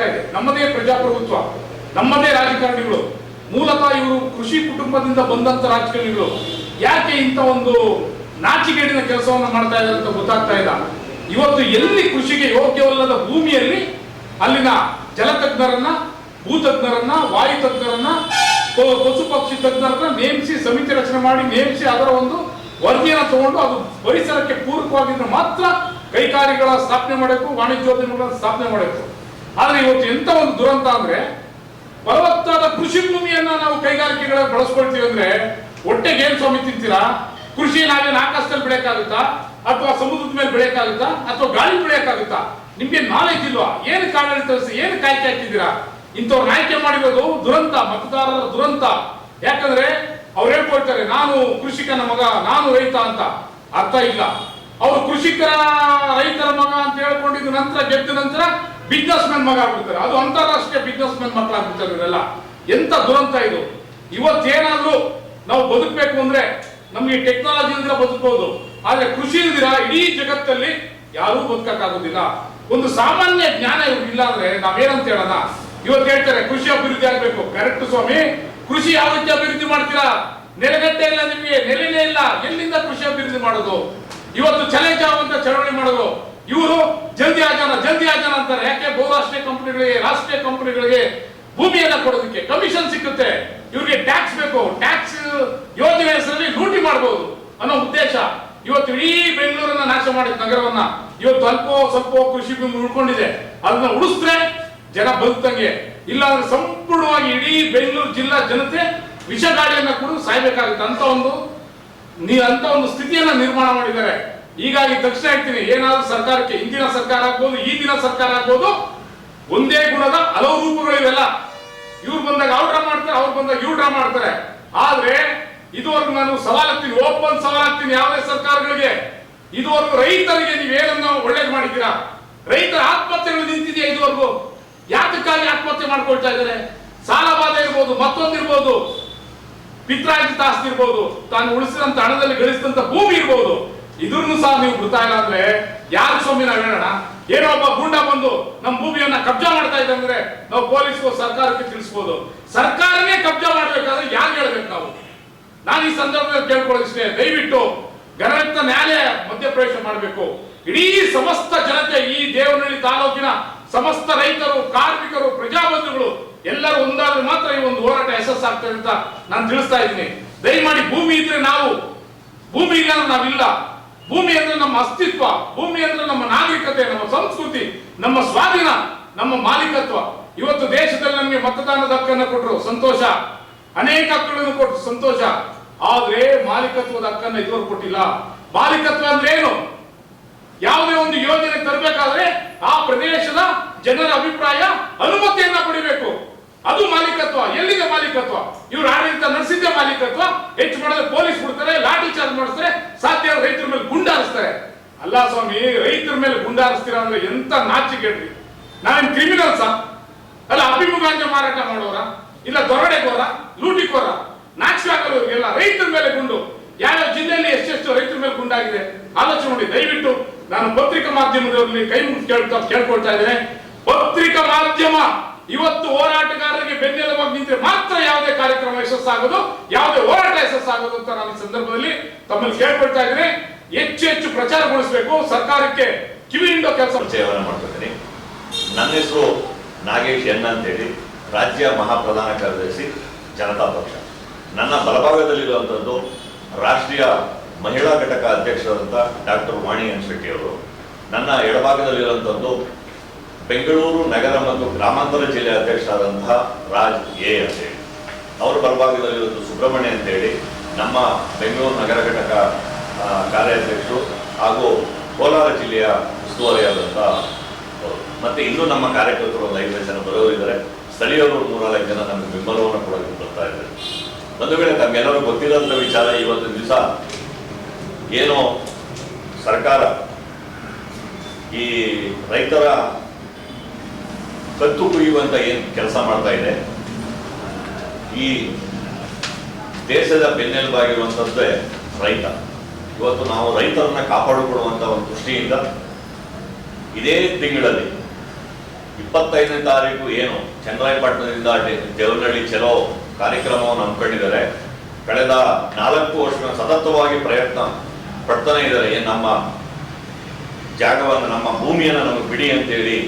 ಆಗ್ತಾ ಇದೆ. ನಮ್ಮದೇ ಪ್ರಜಾಪ್ರಭುತ್ವ, ನಮ್ಮದೇ ರಾಜಕಾರಣಿಗಳು. ಮೂಲತಃ ಇವರು ಕೃಷಿ ಕುಟುಂಬದಿಂದ ಬಂದಂತ ರಾಜಕಾರಣಿಗಳು. ಯಾಕೆ ಇಂಥ ಒಂದು ನಾಚಿಗೇಡಿನ ಕೆಲಸವನ್ನು ಮಾಡ್ತಾ ಇದ್ದಾರೆ ಅಂತ ಗೊತ್ತಾಗ್ತಾ ಇಲ್ಲ. ಇವತ್ತು ಎಲ್ಲಿ ಕೃಷಿಗೆ ಯೋಗ್ಯವಲ್ಲದ ಭೂಮಿಯಲ್ಲಿ ಅಲ್ಲಿನ ಜಲತಜ್ಞರನ್ನ, ಭೂತಜ್ಞರನ್ನ ವಾಯು ತಜ್ಞರನ್ನ ಪಶು ಪಕ್ಷಿ ತಜ್ಞರನ್ನ ನೇಮಿಸಿ ಸಮಿತಿ ರಚನೆ ಮಾಡಿ, ನೇಮಿಸಿ ಅದರ ಒಂದು ವರದಿಯನ್ನು ತಗೊಂಡು ಅದು ಪರಿಸರಕ್ಕೆ ಪೂರಕವಾಗಿದ್ರೆ ಮಾತ್ರ ಕೈಗಾರಿಕೆಗಳ ಸ್ಥಾಪನೆ ಮಾಡಬೇಕು ವಾಣಿಜ್ಯೋದ್ಯಮಗಳ ಸ್ಥಾಪನೆ ಮಾಡಬೇಕು. ಆದ್ರೆ ಇವತ್ತು ಎಂತ ಒಂದು ದುರಂತ ಅಂದ್ರೆ ಫಲವತ್ತಾದ ಕೃಷಿ ಭೂಮಿಯನ್ನ ನಾವು ಕೈಗಾರಿಕೆಗಳ ಬಳಸ್ಕೊಳ್ತೀವಿ ಅಂದ್ರೆ ಒಟ್ಟಿಗೆ ಏನ್ ಸ್ವಾಮಿ ತಿಂತೀರಾ? ಕೃಷಿ ನಾವೇನು ಆಕಾಶದಲ್ಲಿ ಬೆಳೆಯಕ್ಕಾಗುತ್ತಾ ಅಥವಾ ಸಮುದ್ರದ ಮೇಲೆ ಬೆಳೆಯಕ್ಕಾಗುತ್ತಾ ಅಥವಾ ಗಾಳಿ ಬೆಳೆಯಕ್ಕಾಗುತ್ತಾ ನಿಮ್ಗೆ ನಾಲೆಜ್ ಇಲ್ವಾ? ಏನು ಆಡಳಿತ ಏನು ಕಾಯ್ಕೆ ಹಾಕಿದ್ದೀರಾ ಇಂಥವ್ರನ್ನ ಆಯ್ಕೆ ಮಾಡಿರೋದು ದುರಂತ, ಮತದಾರರ ದುರಂತ. ಯಾಕಂದ್ರೆ ಅವ್ರು ಹೇಳ್ಕೊಳ್ತಾರೆ ನಾನು ಕೃಷಿಕನ ಮಗ, ನಾನು ರೈತ ಅಂತ. ಅರ್ಥ ಇಲ್ಲ. ಅವರು ಕೃಷಿಕರ ರೈತರ ಮಗ ಅಂತ ಹೇಳ್ಕೊಂಡಿದ್ದ ನಂತರ ಗೆದ್ದ ನಂತರ ಬಿಸ್ನೆಸ್ ಮ್ಯಾನ್ ಮಗ ಆಗ್ಬಿಡ್ತಾರೆ. ಅದು ಅಂತಾರಾಷ್ಟ್ರೀಯ ಬಿಸ್ನೆಸ್ ಮ್ಯಾನ್ ಮಕ್ಕಳಾಗ್ಬಿಡ್ತಾರೆ ಇವರೆಲ್ಲ. ಎಂತ ದುರಂತ ಇದು? ಇವತ್ತೇನಾದ್ರೂ ನಾವು ಬದುಕಬೇಕು ಅಂದ್ರೆ ನಮ್ಗೆ ಅಂದ್ರೆ ಬದುಕಬಹುದು ಆದ್ರೆ ಕೃಷಿ ಇಲ್ದಿರ ಇಡೀ ಜಗತ್ತಲ್ಲಿ ಯಾರೂ ಬದುಕಕ್ಕಾಗೋದಿಲ್ಲ. ಒಂದು ಸಾಮಾನ್ಯ ಜ್ಞಾನ ಇಲ್ಲ ಅಂದ್ರೆ ನಾವೇನಂತ ಹೇಳೋಣ? ಇವತ್ತು ಹೇಳ್ತಾರೆ, ಕೃಷಿ ಅಭಿವೃದ್ಧಿ ಆಗ್ಬೇಕು. ಕರೆಕ್ಟ್ ಸ್ವಾಮಿ. ಕೃಷಿ ಯಾವ ರೀತಿ ಅಭಿವೃದ್ಧಿ ಮಾಡ್ತೀರಾ? ನೆಲೆಗಟ್ಟೆ ಇಲ್ಲ ನಿಮಗೆ, ನೆಲೆನೇ ಇಲ್ಲ. ಎಲ್ಲಿಂದ ಕೃಷಿ ಅಭಿವೃದ್ಧಿ ಮಾಡೋದು? ಇವತ್ತು ಚಲೇಜ್ ಆಗುವಂತ ಚಳವಳಿ ಮಾಡೋದು. ಇವರು ಜಲ್ದಿ ಆಜಾನ ಜಲ್ದಿ ಆಜಾನ. ಅಂತಾರೆ ಯಾಕೆ ಬಹುರಾಷ್ಟ್ರೀಯ ಕಂಪನಿಗಳಿಗೆ, ರಾಷ್ಟ್ರೀಯ ಕಂಪನಿಗಳಿಗೆ ಭೂಮಿಯನ್ನ ಕೊಡೋದಕ್ಕೆ ಕಮಿಷನ್ ಸಿಕ್ಕುತ್ತೆ. ಇವ್ರಿಗೆ ಟ್ಯಾಕ್ಸ್ ಬೇಕು. ಟ್ಯಾಕ್ಸ್ ಯೋಜನೆ ಹೆಸರಲ್ಲಿ ಲೂಟಿ ಮಾಡಬಹುದು ಅನ್ನೋ ಉದ್ದೇಶ. ಇವತ್ತು ಇಡೀ ಬೆಂಗಳೂರನ್ನ ನಾಶ ಮಾಡಿದ ನಗರವನ್ನ ಇವತ್ತು ಅಲ್ಪ ಸ್ವಲ್ಪ ಕೃಷಿ ಭೂಮಿ ಉಳ್ಕೊಂಡಿದೆ. ಅದನ್ನ ಉಳಿಸಿದ್ರೆ ಜನ ಬದುಕಂಗೆ ಇಲ್ಲಾಂದ್ರೆ ಸಂಪೂರ್ಣವಾಗಿ ಇಡೀ ಬೆಂಗಳೂರು ಜಿಲ್ಲಾ ಜನತೆ ವಿಷಗಾಳಿಯನ್ನ ಕೂಡ ಸಾಯ್ಬೇಕಾಗುತ್ತೆ ಅಂತ ಒಂದು ಅಂತ ಒಂದು ಸ್ಥಿತಿಯನ್ನ ನಿರ್ಮಾಣ ಮಾಡಿದ್ದಾರೆ. ಹೀಗಾಗಿ ತಕ್ಷಣ ಹೇಳ್ತೀನಿ ಏನಾದರೂ ಸರ್ಕಾರಕ್ಕೆ, ಹಿಂದಿನ ಸರ್ಕಾರ ಆಗ್ಬೋದು ಈಗಿನ ಸರ್ಕಾರ ಆಗ್ಬೋದು, ಒಂದೇ ಗುಣದ ಹಲವು ರೂಪಗಳಿವೆಲ್ಲ ಇವ್ರು ಬಂದಾಗ ಅವ್ರು ಡ್ರಾ ಮಾಡ್ತಾರೆ, ಅವ್ರು ಬಂದಾಗ ಇವ್ರು ಡ್ರಾ ಮಾಡ್ತಾರೆ. ಆದ್ರೆ, ಇದುವರೆಗೂ ನಾನು ಸವಾಲಾಗ್ತೀನಿ ಓಪನ್ ಸವಾಲಾಗ್ತೀನಿ ಯಾವುದೇ ಸರ್ಕಾರಗಳಿಗೆ. ಇದುವರೆಗೂ ರೈತರಿಗೆ ನೀವು ಏನನ್ನ ಒಳ್ಳೇದು ಮಾಡಿದ್ದೀರಾ? ರೈತರ ಆತ್ಮಹತ್ಯೆಗಳು ನಿಂತಿದೆಯಾ ಇದುವರೆಗೂ? ಯಾತಕ್ಕಾಗಿ ಆತ್ಮಹತ್ಯೆ ಮಾಡ್ಕೊಳ್ತಾ ಇದ್ದಾರೆ? ಸಾಲ ಬಾಧೆ ಇರ್ಬೋದು ಮತ್ತೊಂದಿರ್ಬೋದು ಪಿತ್ರಾರ್ಜಿತ ಆಸ್ತಿ ಇರ್ಬೋದು, ತಾನು ಉಳಿಸಿದಂತ ಹಣದಲ್ಲಿ ಗಳಿಸಿದಂತ ಭೂಮಿ ಇರ್ಬೋದು. ಇದ್ರನ್ನು ಸಹ ನೀವು ಬಿಡ್ತಾ ಇಲ್ಲ ಅಂದ್ರೆ ಯಾರು ಸ್ವಾಮಿ ನಾವ್ ಹೇಳೋಣ? ಏನೋ ಒಬ್ಬ ಗುಂಡ ಬಂದು ನಮ್ಮ ಭೂಮಿಯನ್ನ ಕಬ್ಜಾ ಮಾಡ್ತಾ ಇದೆ ಅಂದ್ರೆ ನಾವು ಪೊಲೀಸ್ಗೂ ಸರ್ಕಾರಕ್ಕೆ ತಿಳಿಸ್ಬೋದು. ಸರ್ಕಾರನೇ ಕಬ್ಜಾ ಮಾಡ್ಬೇಕಾದ್ರೆ ಯಾರು ಹೇಳ್ಬೇಕು ನಾವು? ನಾನು ಈ ಸಂದರ್ಭದಲ್ಲಿ ಕೇಳ್ಕೊಳ್ಳೋದಿಷ್ಟೇ ದಯವಿಟ್ಟು ಗಣರತ್ನ ನ್ಯಾಯಾಲಯ ಮಧ್ಯಪ್ರವೇಶ ಮಾಡಬೇಕು. ಇಡೀ ಸಮಸ್ತ ಜನತೆ, ಈ ದೇವನಹಳ್ಳಿ ತಾಲೂಕಿನ ಸಮಸ್ತ ರೈತರು, ಕಾರ್ಮಿಕರು, ಪ್ರಜಾಬಂಧುಗಳು ಎಲ್ಲರೂ ಒಂದಾದ್ರೆ ಮಾತ್ರ ಈ ಒಂದು ಹೋರಾಟ ಯಶಸ್ಸಾಗ್ತದೆ ಅಂತ ನಾನು ತಿಳಿಸ್ತಾ ಇದ್ದೀನಿ. ದಯಮಾಡಿ ಭೂಮಿ ಇದ್ರೆ ನಾವು, ಭೂಮಿ ಇಲ್ಲ ನಾವಿಲ್ಲ. ಭೂಮಿ ಅಂದ್ರೆ ನಮ್ಮ ಅಸ್ತಿತ್ವ, ಭೂಮಿ ಅಂದ್ರೆ ನಮ್ಮ ನಾಗರಿಕತೆ, ನಮ್ಮ ಸಂಸ್ಕೃತಿ, ನಮ್ಮ ಸ್ವಾಧೀನ, ನಮ್ಮ ಮಾಲೀಕತ್ವ. ಇವತ್ತು ದೇಶದಲ್ಲಿ ನಮಗೆ ಮತದಾನದ ಹಕ್ಕನ್ನು ಕೊಟ್ಟರು ಸಂತೋಷ. ಅನೇಕ ಹಕ್ಕುಗಳನ್ನು ಕೊಟ್ಟರು ಸಂತೋಷ. ಆದ್ರೆ ಮಾಲೀಕತ್ವದ ಹಕ್ಕನ್ನು ಇದುವರೆಗೂ ಕೊಟ್ಟಿಲ್ಲ. ಮಾಲೀಕತ್ವ ಅಂದ್ರೆ ಏನು? ಯಾವುದೇ ಒಂದು ಯೋಜನೆ ತರಬೇಕಾದ್ರೆ ಆ ಪ್ರದೇಶದ ಜನರ ಅಭಿಪ್ರಾಯ, ಅನುಮತಿಯನ್ನ ಪಡಿಬೇಕು. ಅದು ಮಾಲೀಕತ್ವ, ಎಲ್ಲಿದೆ ಮಾಲೀಕತ್ವ? ಇವರು ಆಡಳಿತ ನಡೆಸಿದ್ದೇ ಮಾಲೀಕತ್ವ, ಹೆಚ್ಚು ಮಾಡಿದ್ರೆ ಪೊಲೀಸ್ ಬಿಡ್ತಾರೆ, ಲಾಠಿ ಚಾರ್ಜ್ ಮಾಡಿಸ್ತಾರೆ ಸಾಧ್ಯ ಆದ್ರೆ ರೈತರ ಮೇಲೆ ಗುಂಡಾರಿಸ್ತಾರೆ ಅಲ್ಲ ಸ್ವಾಮಿ, ರೈತರ ಮೇಲೆ ಗುಂಡಾರಿಸ್ತೀರಾ ಅಂದ್ರೆ ಎಂತ ನಾಚಿಕೆಡ್ರಿ ಕ್ರಿಮಿನಲ್ ಸಾ ಅಲ್ಲ, ಅಭಿಮುಖಾಂಜ ಮಾರಾಟ ಮಾಡೋರ? ಇಲ್ಲ ದೊರಡೆಗೋರ ಲೂಟಿಕೋರ? ನಾಚಿಕೆ ಆಗಲ್ಲ ಎಲ್ಲ ರೈತರ ಮೇಲೆ ಗುಂಡು. ಯಾವ ಜಿಲ್ಲೆಯಲ್ಲಿ ಎಷ್ಟೆಷ್ಟು ರೈತರ ಮೇಲೆ ಗುಂಡಾಗಿದೆ? ಆಲೋಚನೆ ಮಾಡಿ, ದಯವಿಟ್ಟು ನಾನು ಪತ್ರಿಕಾ ಮಾಧ್ಯಮದಲ್ಲಿ ಕೈ ಮುಗಿದು ಕೇಳ್ತಾ, ಕೇಳ್ಕೊಳ್ತಾ ಇದ್ದೇನೆ. ಪತ್ರಿಕಾ ಮಾಧ್ಯಮ, ಇವತ್ತು ಹೋರಾಟಗಾರರಿಗೆ ಬೆನ್ನೆಲುಬಾಗಿ ನಿಂತರೆ ಮಾತ್ರ ಯಾವುದೇ ಕಾರ್ಯಕ್ರಮ ಯಶಸ್ಸಾಗೋದು, ಯಾವುದೇ ಹೋರಾಟ ಯಶಸ್ಸಾಗೋದು ಅಂತ ನಾನು ಸಂದರ್ಭದಲ್ಲಿ ತಮ್ಮಲ್ಲಿ ಕೇಳ್ಕೊಳ್ತಾ ಇದ್ದೇನೆ. ಹೆಚ್ಚು ಹೆಚ್ಚು ಪ್ರಚಾರಗೊಳಿಸಬೇಕು. ಸರ್ಕಾರಕ್ಕೆ ಕಿವಿಯಿಂದ ಕೆಲಸ ಪರಿಚಯವನ್ನು ಮಾಡ್ಕೊತೀನಿ. ನನ್ನ ಹೆಸರು ನಾಗೇಶ್ ಎನ್ ಅಂತೇಳಿ. ರಾಜ್ಯ ಮಹಾಪ್ರಧಾನ ಕಾರ್ಯದರ್ಶಿ, ಜನತಾ ಪಕ್ಷ. ನನ್ನ ಬಲಭಾಗದಲ್ಲಿರುವಂಥದ್ದು ರಾಷ್ಟ್ರೀಯ ಮಹಿಳಾ ಘಟಕ ಅಧ್ಯಕ್ಷರಾದಂಥ ಡಾಕ್ಟರ್ ವಾಣಿ ಎನ್ ಶೆಟ್ಟಿ ಅವರು. ನನ್ನ ಎಡಭಾಗದಲ್ಲಿರುವಂಥದ್ದು ಬೆಂಗಳೂರು ನಗರ ಮತ್ತು ಗ್ರಾಮಾಂತರ ಜಿಲ್ಲೆ ಅಧ್ಯಕ್ಷರಾದಂತಹ ರಾಜ್ ಎ ಅಂತೇಳಿ. ಅವರ ಬಲಭಾಗದಲ್ಲಿರುವಂಥ ಸುಬ್ರಹ್ಮಣ್ಯ ಅಂತೇಳಿ. ನಮ್ಮ ಬೆಂಗಳೂರು ನಗರ ಘಟಕ ಕಾರ್ಯಾಧ್ಯಕ್ಷರು ಹಾಗೂ ಕೋಲಾರ ಜಿಲ್ಲೆಯ ಉಸ್ತುವಾರಿಯಾದಂಥ. ಮತ್ತೆ ಇನ್ನೂ ನಮ್ಮ ಕಾರ್ಯಕರ್ತರು ಒಂದು ಐದು ಜನ ಬರೋರಿದ್ದಾರೆ ಸ್ಥಳೀಯರು ಮೂರ್ನಾಲ್ಕು ಜನ ನಮಗೆ ಬೆಂಬಲವನ್ನು ಕೊಡೋದಕ್ಕೆ ಬರ್ತಾ ಇದ್ದಾರೆ. ಒಂದು ವೇಳೆ ತಮ್ಗೆಲ್ಲರೂ ಗೊತ್ತಿರೋಂಥ ವಿಚಾರ ಇವತ್ತು ದಿವಸ ಏನೋ ಸರ್ಕಾರ ಈ ರೈತರ ಕತ್ತು ಕುಯ್ಯುವಂತ ಏನು ಕೆಲಸ ಮಾಡ್ತಾ ಇದೆ? ಈ ದೇಶದ ಬೆನ್ನೆಲುಬಾಗಿರುವಂಥದ್ದೇ ರೈತ. ಇವತ್ತು ನಾವು ರೈತರನ್ನ ಕಾಪಾಡಿಕೊಳ್ಳುವಂತ ಒಂದು ದೃಷ್ಟಿಯಿಂದ ಇದೇ ತಿಂಗಳಲ್ಲಿ ಇಪ್ಪತ್ತೈದನೇ ತಾರೀಕು ಏನು ಚಂದ್ರಾಯಪಟ್ಟಣದಿಂದ ದೇವನಹಳ್ಳಿ ಚಲೋ ಕಾರ್ಯಕ್ರಮವನ್ನು ಹಮ್ಮಿಕೊಂಡಿದ್ದಾರೆ. ಕಳೆದ ನಾಲ್ಕು ವರ್ಷ ಸತತವಾಗಿ ಪ್ರಯತ್ನ ಪಡ್ತಾನೆ ಇದ್ದಾರೆ. ನಮ್ಮ ಜಾಗವನ್ನು, ನಮ್ಮ ಭೂಮಿಯನ್ನು ನಮಗೆ ಬಿಡಿ ಅಂತೇಳಿ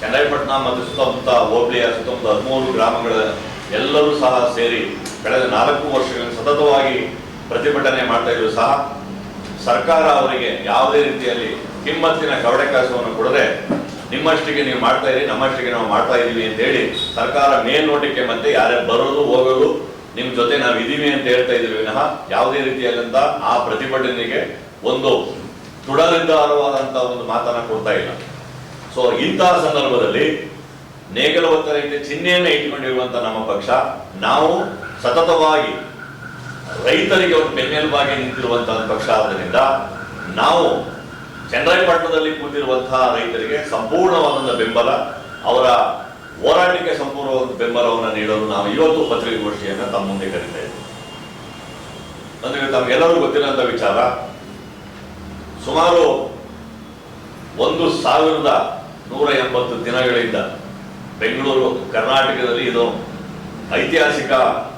ಚೆನ್ನೈಪಟ್ಟಣ ಮತ್ತು ಸುತ್ತಮುತ್ತ ಹೋಬಳಿಯ ಸುತ್ತಮುತ್ತ ಹದಿಮೂರು ಗ್ರಾಮಗಳ ಎಲ್ಲರೂ ಸಹ ಸೇರಿ ಕಳೆದ ನಾಲ್ಕು ವರ್ಷಗಳ ಸತತವಾಗಿ ಪ್ರತಿಭಟನೆ ಮಾಡ್ತಾ ಇದ್ರು. ಸಹ ಸರ್ಕಾರ ಅವರಿಗೆ ಯಾವುದೇ ರೀತಿಯಲ್ಲಿ ಕಿಮ್ಮತ್ತಿನ ಕವಡೆ ಕಾಸವನ್ನು ಕೊಡದೆ ನಿಮ್ಮಷ್ಟಿಗೆ ನೀವು ಮಾಡ್ತಾ ಇರಿ, ನಮ್ಮಷ್ಟಿಗೆ ನಾವು ಮಾಡ್ತಾ ಇದ್ದೀವಿ ಅಂತ ಹೇಳಿ ಸರ್ಕಾರ ಮೇಲ್ನೋಟಕ್ಕೆ ಮತ್ತೆ ಯಾರೇ ಬರೋದು ಹೋಗೋದು ನಿಮ್ ಜೊತೆ ನಾವು ಇದೀವಿ ಅಂತ ಹೇಳ್ತಾ ಇದೀವಿ ವಿನಃ ಯಾವುದೇ ರೀತಿಯಾದಂತ ಆ ಪ್ರತಿಭಟನೆಗೆ ಒಂದು ತುಡಲಿಂದ ನಿರ್ಧಾರವಾದಂತ ಒಂದು ಮಾತನ್ನ ಕೊಡ್ತಾ ಇಲ್ಲ. ಸೊ ಇಂತಹ ಸಂದರ್ಭದಲ್ಲಿ ನೇಗಲ ಒತ್ತಡಕ್ಕೆ ಚಿಹ್ನೆಯನ್ನ ಇಟ್ಟುಕೊಂಡಿರುವಂತ ನಮ್ಮ ಪಕ್ಷ, ನಾವು ಸತತವಾಗಿ ರೈತರಿಗೆ ಒಂದು ಬೆನ್ನೆಲುಬಾಗಿ ನಿಂತಿರುವಂತಹ ಪಕ್ಷ ಆದ್ದರಿಂದ ನಾವು ಚನ್ನರಾಯಪಟ್ಟಣದಲ್ಲಿ ಕೂತಿರುವಂತಹ ರೈತರಿಗೆ ಸಂಪೂರ್ಣವಾದಂತಹ ಬೆಂಬಲ, ಅವರ ಹೋರಾಟಕ್ಕೆ ಸಂಪೂರ್ಣವಾದ ಬೆಂಬಲವನ್ನು ನೀಡಲು ನಾವು ಇವತ್ತು ಪತ್ರಿಕಾಗೋಷ್ಠಿಯನ್ನು ತಮ್ಮ ಮುಂದೆ ಕರೀತಾ ಇದ್ದೇವೆ. ಅಂದ್ರೆ ತಮಗೆಲ್ಲರಿಗೂ ಗೊತ್ತಿರುವಂತಹ ವಿಚಾರ, ಸುಮಾರು ಒಂದು ಸಾವಿರದ ನೂರ ಎಂಬತ್ತು ದಿನಗಳಿಂದ ಬೆಂಗಳೂರು, ಕರ್ನಾಟಕದಲ್ಲಿ ಇದು ಐತಿಹಾಸಿಕ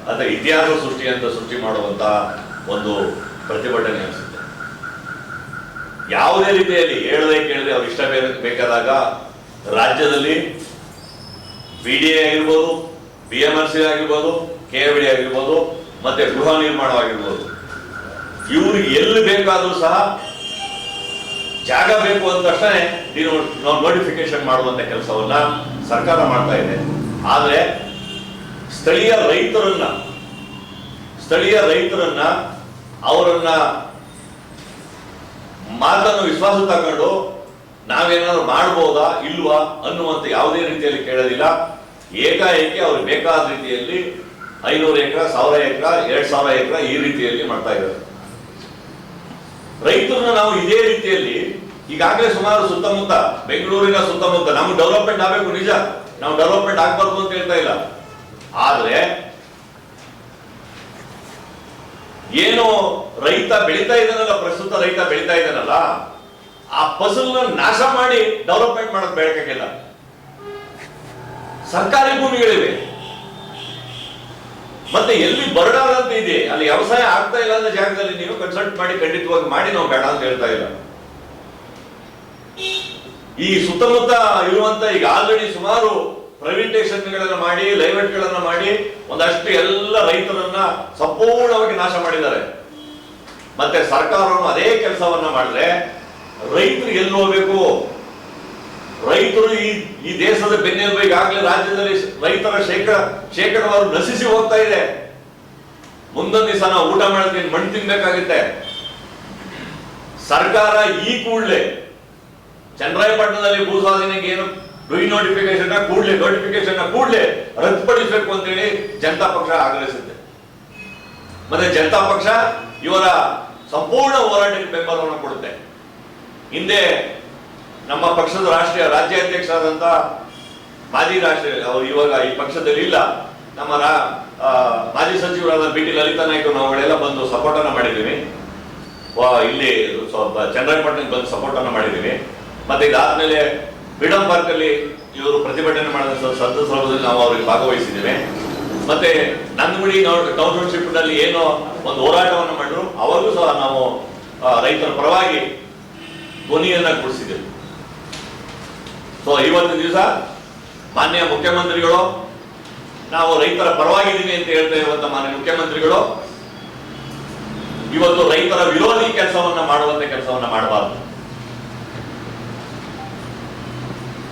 ಅಥವಾ ಇತಿಹಾಸ ಸೃಷ್ಟಿ ಅಂತ ಸೃಷ್ಟಿ ಮಾಡುವಂತ ಒಂದು ಪ್ರತಿಭಟನೆ ಅನಿಸುತ್ತೆ. ಯಾವುದೇ ರೀತಿಯಲ್ಲಿ ಹೇಳದೆ ಕೇಳದೆ ಅವ್ರು ಇಷ್ಟ ಬೇಕಾದಾಗ ರಾಜ್ಯದಲ್ಲಿ ಬಿ ಡಿ ಎ ಆಗಿರ್ಬೋದು ಬಿ ಎಂ ಆರ್ ಸಿ ಆಗಿರ್ಬೋದು ಕೆ ಎ ಡಿ ಆಗಿರ್ಬೋದು, ಮತ್ತೆ ಗೃಹ ನಿರ್ಮಾಣವಾಗಿರ್ಬೋದು. ಇವ್ರು ಎಲ್ಲಿ ಬೇಕಾದ್ರೂ ಸಹ ಜಾಗ ಬೇಕು ಅಂದ ತಕ್ಷಣ ನೋಟಿಫಿಕೇಶನ್ ಮಾಡುವಂತ ಕೆಲಸವನ್ನ ಸರ್ಕಾರ ಮಾಡ್ತಾ ಇದೆ. ಆದ್ರೆ ಸ್ಥಳೀಯ ರೈತರನ್ನ ಸ್ಥಳೀಯ ರೈತರನ್ನ ಅವರನ್ನ ಮಾತನ್ನು ವಿಶ್ವಾಸ ತಗೊಂಡು ನಾವೇನಾದ್ರು ಮಾಡ್ಬೋದಾ, ಇಲ್ವಾ ಅನ್ನುವಂತ ಯಾವುದೇ ರೀತಿಯಲ್ಲಿ ಕೇಳೋದಿಲ್ಲ ಏಕಾಏಕಿ ಅವ್ರಿಗೆ ಬೇಕಾದ ರೀತಿಯಲ್ಲಿ ಐನೂರು ಎಕರೆ, ಸಾವಿರ ಎಕರೆ, ಎರಡ್ ಸಾವಿರ ಎಕರೆ ಈ ರೀತಿಯಲ್ಲಿ ಮಾಡ್ತಾ ಇದ್ದಾರೆ. ರೈತರನ್ನ ನಾವು ಇದೇ ರೀತಿಯಲ್ಲಿ ಈಗಾಗಲೇ ಸುಮಾರು ಸುತ್ತಮುತ್ತ, ಬೆಂಗಳೂರಿನ ಸುತ್ತಮುತ್ತ, ನಮ್ಗೆ ಡೆವಲಪ್ಮೆಂಟ್ ಆಗಬೇಕು ನಿಜ. ನಾವು ಡೆವಲಪ್ಮೆಂಟ್ ಆಗ್ಬಾರ್ದು ಅಂತ ಹೇಳ್ತಾ ಇಲ್ಲ. ಆದ್ರೆ ಏನು ರೈತ ಬೆಳೀತಾ ಇದ್ದಾನಲ್ಲ, ಪ್ರಸ್ತುತ ರೈತ ಬೆಳೀತಾ ಇದ್ದಾನಲ್ಲ, ಆ ಫಸಲನ್ನ ನಾಶ ಮಾಡಿ ಡೆವಲಪ್ಮೆಂಟ್ ಮಾಡೋದು ಬೇಕಾಗಿಲ್ಲ ಸರ್ಕಾರಿ ಭೂಮಿಗಳಿವೆ. ಮತ್ತೆ ಎಲ್ಲಿ ಬರಡಾದಂತ ಇದೆ, ಅಲ್ಲಿ ವ್ಯವಸಾಯ ಆಗ್ತಾ ಇಲ್ಲ ಅಂತ ಜಾಗದಲ್ಲಿ ನೀವು ಕನ್ಸಲ್ಟ್ ಮಾಡಿ, ಖಂಡಿತವಾಗಿ ಮಾಡಿ, ನಾವು ಬೇಡ ಅಂತ ಹೇಳ್ತಾ ಇಲ್ಲ. ಈ ಸುತ್ತಮುತ್ತ ಇರುವಂತ ಈಗ ಆಲ್ರೆಡಿ ಸುಮಾರು ಪ್ರೈವೇಟೇಷನ್ಗಳನ್ನ ಮಾಡಿ ಲೈವೆಟ್ಗಳನ್ನು ಮಾಡಿ, ಒಂದಷ್ಟು ಎಲ್ಲ ರೈತರನ್ನ ಸಂಪೂರ್ಣವಾಗಿ ನಾಶ ಮಾಡಿದ್ದಾರೆ. ಮತ್ತೆ ಸರ್ಕಾರವನ್ನು ಅದೇ ಕೆಲಸವನ್ನ ಮಾಡಿದ್ರೆ ರೈತರು ಎಲ್ಲಿ ಹೋಗ್ಬೇಕು ರೈತರು ಈ ಈ ದೇಶದ ಬೆನ್ನೆಲುಬು ಈಗಾಗಲೇ ರಾಜ್ಯದಲ್ಲಿ ರೈತರ ಶೇಕಡ ಶೇಕಡವಾರು ನಶಿಸಿ ಹೋಗ್ತಾ ಇದೆ. ಮುಂದೊಂದು ದಿವಸ ನಾವು ಊಟ ಮಾಡಿದ್ರೆ ಮಣ್ಣು ತಿನ್ಬೇಕಾಗುತ್ತೆ. ಸರ್ಕಾರ ಈ ಕೂಡಲೇ ಚಂದ್ರಾಯಪಟ್ಟಣದಲ್ಲಿ ಭೂ ಸ್ವಾಧೀನಕ್ಕೆ ಏನು ಡುಯಿ ನೋಟಿಫಿಕೇಶನ್ ಕೂಡಲೇ ನೋಟಿಫಿಕೇಶನ್ ಕೂಡಲೇ ರದ್ದುಪಡಿಸಬೇಕು ಅಂತೇಳಿ ಜನತಾ ಪಕ್ಷ ಆಗ್ರಹಿಸುತ್ತೆ. ಮತ್ತೆ ಜನತಾ ಪಕ್ಷ ಇವರ ಸಂಪೂರ್ಣ ಹೋರಾಟಕ್ಕೆ ಬೆಂಬಲವನ್ನು ಕೊಡುತ್ತೆ. ಹಿಂದೆ ನಮ್ಮ ಪಕ್ಷದ ರಾಷ್ಟ್ರೀಯ ರಾಜ್ಯಾಧ್ಯಕ್ಷರಾದಂತ ಮಾಜಿ ರಾಷ್ಟ್ರೀಯ ಅವರು ಇವಾಗ ಈ ಪಕ್ಷದಲ್ಲಿ ಇಲ್ಲ. ನಮ್ಮ ಮಾಜಿ ಸಚಿವರಾದ ಬಿ ಟಿ ಲಲಿತಾ ನಾಯ್ಕ ನಾವುಗಳೆಲ್ಲ ಬಂದು ಸಪೋರ್ಟ್ ಅನ್ನ ಮಾಡಿದ್ದೀವಿ. ಇಲ್ಲಿ ಚಂದ್ರಪಟ್ಟಣಕ್ಕೆ ಬಂದು ಸಪೋರ್ಟ್ ಅನ್ನ ಮಾಡಿದ್ದೀವಿ. ಮತ್ತೆ ಇದಾದ್ಮೇಲೆ ಫ್ರೀಡಂ ಪಾರ್ಕ್ ಅಲ್ಲಿ ಇವರು ಪ್ರತಿಭಟನೆ ಮಾಡಿದ ಸಂದರ್ಭದಲ್ಲಿ ನಾವು ಅವರಿಗೆ ಭಾಗವಹಿಸಿದ್ದೇವೆ. ಮತ್ತೆ ನಂದಗುಡಿ ಟೌನ್ಶಿಪ್ನಲ್ಲಿ ಏನೋ ಒಂದು ಹೋರಾಟವನ್ನು ಮಾಡಿದ್ರು ಅವಾಗೂ ಸಹ ನಾವು ರೈತರ ಪರವಾಗಿ ಧ್ವನಿಯನ್ನ ಕೊಡಿಸಿದ್ದೇವೆ. ಸೊ ಇವತ್ತು ದಿವಸ ಮಾನ್ಯ ಮುಖ್ಯಮಂತ್ರಿಗಳು, ನಾವು ರೈತರ ಪರವಾಗಿದ್ದೀವಿ ಅಂತ ಹೇಳ್ತಾ ಇರುವಂತ ಮಾನ್ಯ ಮುಖ್ಯಮಂತ್ರಿಗಳು, ಇವತ್ತು ರೈತರ ವಿರೋಧಿ ಕೆಲಸವನ್ನ ಮಾಡುವಂತ ಕೆಲಸವನ್ನ ಮಾಡಬಾರದು.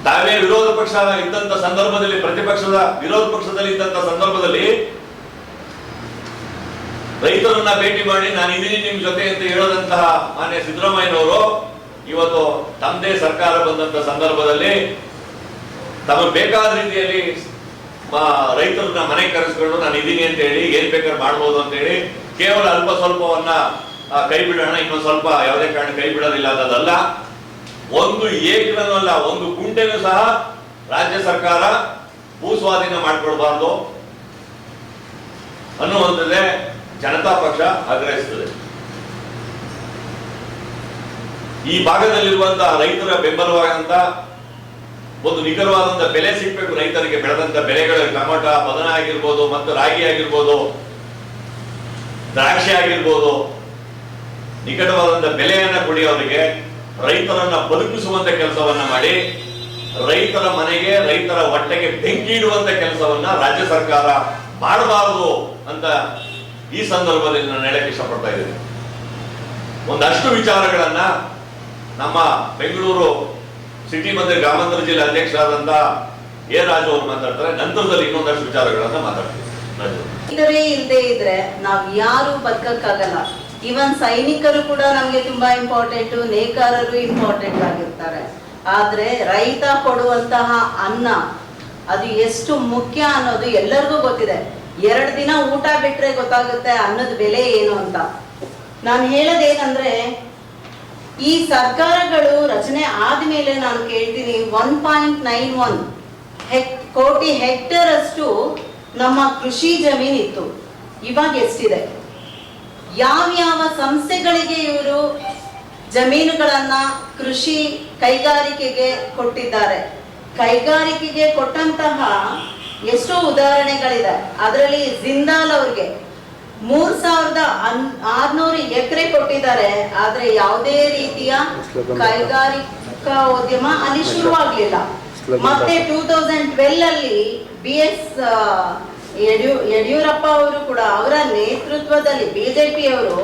ತಾವೇ ವಿರೋಧ ಪಕ್ಷ ಇದ್ದಂತ ಸಂದರ್ಭದಲ್ಲಿ, ಪ್ರತಿಪಕ್ಷದ ವಿರೋಧ ಪಕ್ಷದಲ್ಲಿ ಇದ್ದಂತ ಸಂದರ್ಭದಲ್ಲಿ ರೈತರನ್ನ ಭೇಟಿ ಮಾಡಿ ನಾನು ಇದೀನಿ ನಿಮ್ ಜೊತೆ ಅಂತ ಹೇಳದಂತಹ ಮಾನ್ಯ ಸಿದ್ದರಾಮಯ್ಯನವರು ಇವತ್ತು ತಮ್ಮದೇ ಸರ್ಕಾರ ಬಂದಂತ ಸಂದರ್ಭದಲ್ಲಿ ತಮಗೆ ಬೇಕಾದ ರೀತಿಯಲ್ಲಿ ರೈತರನ್ನ ಮನೆ ಕರೆಸ್ಕೊಂಡು ನಾನು ಇದೀನಿ ಅಂತ ಹೇಳಿ, ಏನ್ ಬೇಕಾದ್ರೆ ಮಾಡ್ಬೋದು ಅಂತ ಹೇಳಿ ಕೇವಲ ಅಲ್ಪ ಸ್ವಲ್ಪವನ್ನ ಕೈ ಬಿಡೋಣ ಇನ್ನೊಂದು ಸ್ವಲ್ಪ ಯಾವುದೇ ಕಾರಣ ಕೈ ಬಿಡೋದಿಲ್ಲ ಅನ್ನೋದಲ್ಲ ಒಂದು ಏಕನೂ ಅಲ್ಲ, ಒಂದು ಗುಂಟೆನೂ ಸಹ ರಾಜ್ಯ ಸರ್ಕಾರ ಭೂ ಸ್ವಾಧೀನ ಮಾಡ್ಕೊಳ್ಬಾರ್ದು ಅನ್ನುವಂಥದ್ದೇ ಜನತಾ ಪಕ್ಷ ಆಗ್ರಹಿಸುತ್ತದೆ ಈ ಭಾಗದಲ್ಲಿರುವಂತಹ ರೈತರ ಬೆಂಬಲವಾದಂತ ಒಂದು ನಿಖರವಾದಂತಹ ಬೆಲೆ ಸಿಗ್ಬೇಕು ರೈತರಿಗೆ, ಬೆಳೆದಂತ ಬೆಳೆಗಳು, ಟೊಮೊಟ, ಬದನ ಆಗಿರ್ಬೋದು ಮತ್ತು ರಾಗಿ ಆಗಿರ್ಬೋದು, ದ್ರಾಕ್ಷಿ ಆಗಿರ್ಬೋದು ನಿಕಟವಾದಂತಹ ಬೆಲೆಯನ್ನ ಕೊಡಿ ಅವರಿಗೆ. ರೈತರನ್ನ ಬದುಕಿಸುವಂತ ಕೆಲಸವನ್ನ ಮಾಡಿ, ರೈತರ ಮನೆಗೆ, ರೈತರ ಹೊಟ್ಟೆಗೆ ಬೆಂಕಿ ಇಡುವಂತ ಕೆಲಸವನ್ನ ರಾಜ್ಯ ಸರ್ಕಾರ ಮಾಡಬಾರದು ಅಂತ ಈ ಸಂದರ್ಭದಲ್ಲಿ ನಾನು ಹೇಳಕ್ಕೆ ಇಷ್ಟಪಡ್ತಾ ಇದ್ದೇನೆ. ಒಂದಷ್ಟು ವಿಚಾರಗಳನ್ನ ನಮ್ಮ ಬೆಂಗಳೂರು ಸಿಟಿ ಮತ್ತು ಗ್ರಾಮಾಂತರ ಜಿಲ್ಲೆ ಅಧ್ಯಕ್ಷರಾದಂತ ಎ ರಾಜು ಅವರು ಮಾತಾಡ್ತಾರೆ. ನಂತರದಲ್ಲಿ ಇನ್ನೊಂದಷ್ಟು ವಿಚಾರಗಳನ್ನ ಮಾತಾಡ್ತೀವಿ ಇಲ್ಲದೆ ಇದ್ರೆ ನಾವ್ ಯಾರು ಬದುಕಕ್ಕಾಗಲ್ಲ. ಇವನ್ ಸೈನಿಕರು ಕೂಡ ನಮ್ಗೆ ತುಂಬಾ ಇಂಪಾರ್ಟೆಂಟ್ ನೇಕಾರರು ಇಂಪಾರ್ಟೆಂಟ್ ಆಗಿರ್ತಾರೆ. ಆದ್ರೆ ರೈತ ಕೊಡುವಂತಹ ಅನ್ನ, ಅದು ಎಷ್ಟು ಮುಖ್ಯ ಅನ್ನೋದು ಎಲ್ಲರಿಗೂ ಗೊತ್ತಿದೆ. ಎರಡು ದಿನ ಊಟ ಬಿಟ್ರೆ ಗೊತ್ತಾಗುತ್ತೆ ಅನ್ನದ ಬೆಲೆ ಏನು ಅಂತ. ನಾನು ಹೇಳೋದೇನಂದ್ರೆ, ಈ ಸರ್ಕಾರಗಳು ರಚನೆ ಆದ್ಮೇಲೆ ನಾನು ಕೇಳ್ತೀನಿ ಒನ್ ಪಾಯಿಂಟ್ ನೈನ್ ಒನ್ ಹೆಕ್, ಕೋಟಿ ಹೆಕ್ಟರ್ ಅಷ್ಟು ನಮ್ಮ ಕೃಷಿ ಜಮೀನಿತ್ತು. ಇವಾಗ ಎಷ್ಟಿದೆ? ಯಾವ್ಯಾವ ಸಂಸ್ಥೆಗಳಿಗೆ ಇವರು ಜಮೀನುಗಳನ್ನ ಕೃಷಿ ಕೈಗಾರಿಕೆಗೆ ಕೊಟ್ಟಿದ್ದಾರೆ. ಕೈಗಾರಿಕೆಗೆ ಕೊಟ್ಟಂತಹ ಎಷ್ಟೋ ಉದಾಹರಣೆಗಳಿದೆ. ಅದರಲ್ಲಿ ಜಿಂದಾಲ್ ಅವ್ರಿಗೆ ಮೂರ್ ಸಾವಿರದ ಆರ್ನೂರು ಎಕರೆ ಕೊಟ್ಟಿದ್ದಾರೆ. ಆದ್ರೆ ಯಾವುದೇ ರೀತಿಯ ಕೈಗಾರಿಕಾ ಉದ್ಯಮ ಅಲ್ಲಿ ಶುರುವಾಗ್ಲಿಲ್ಲ. ಮತ್ತೆ ಟೂ ತೌಸಂಡ್ ಟ್ವೆಲ್ ಅಲ್ಲಿ ಬಿ ಎಸ್ ಯಡಿಯೂ, ಯಡಿಯೂರಪ್ಪ ಅವರು ಕೂಡ ಅವರ ನೇತೃತ್ವದಲ್ಲಿ ಬಿಜೆಪಿ ಅವರು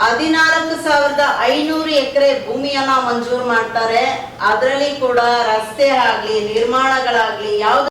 ಹದಿನಾಲ್ಕು ಸಾವಿರದ ಐನೂರು ಎಕರೆ ಭೂಮಿಯನ್ನ ಮಂಜೂರು ಮಾಡ್ತಾರೆ. ಅದರಲ್ಲಿ ಕೂಡ ರಸ್ತೆ ಆಗ್ಲಿ, ನಿರ್ಮಾಣಗಳಾಗ್ಲಿ, ಯಾವ್ದು